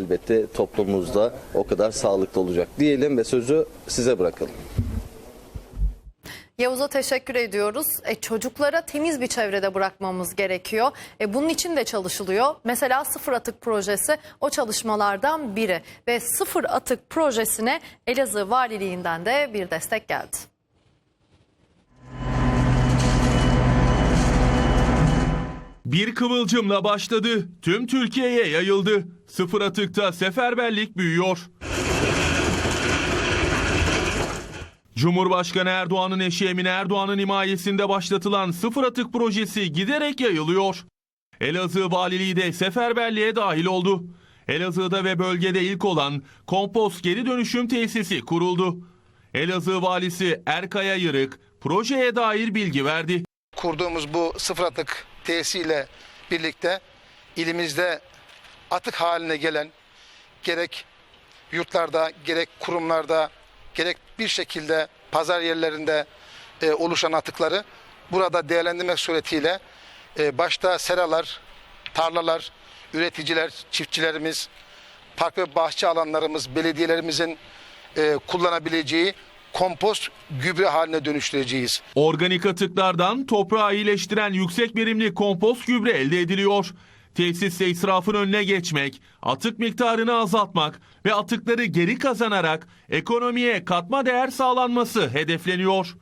elbette toplumumuzda o kadar sağlıklı olacak diyelim ve sözü size bırakalım. Yavuz'a teşekkür ediyoruz. E, çocuklara temiz bir çevrede bırakmamız gerekiyor. E, bunun için de çalışılıyor. Mesela sıfır atık projesi o çalışmalardan biri. Ve sıfır atık projesine Elazığ Valiliğinden de bir destek geldi. Bir kıvılcımla başladı, tüm Türkiye'ye yayıldı. Sıfır atıkta seferberlik büyüyor. Cumhurbaşkanı Erdoğan'ın eşi Emine Erdoğan'ın himayesinde başlatılan sıfır atık projesi giderek yayılıyor. Elazığ Valiliği de seferberliğe dahil oldu. Elazığ'da ve bölgede ilk olan kompost geri dönüşüm tesisi kuruldu. Elazığ valisi Erkaya Yırık projeye dair bilgi verdi. kurduğumuz bu sıfır atık tesisiyle birlikte ilimizde atık haline gelen gerek yurtlarda gerek kurumlarda gerek bir şekilde pazar yerlerinde e, oluşan atıkları burada değerlendirmek suretiyle e, başta seralar, tarlalar, üreticiler, çiftçilerimiz, park ve bahçe alanlarımız, belediyelerimizin e, kullanabileceği kompost gübre haline dönüştüreceğiz. Organik atıklardan toprağı iyileştiren yüksek verimli kompost gübre elde ediliyor. Tesiste israfın önüne geçmek, atık miktarını azaltmak ve atıkları geri kazanarak ekonomiye katma değer sağlanması hedefleniyor.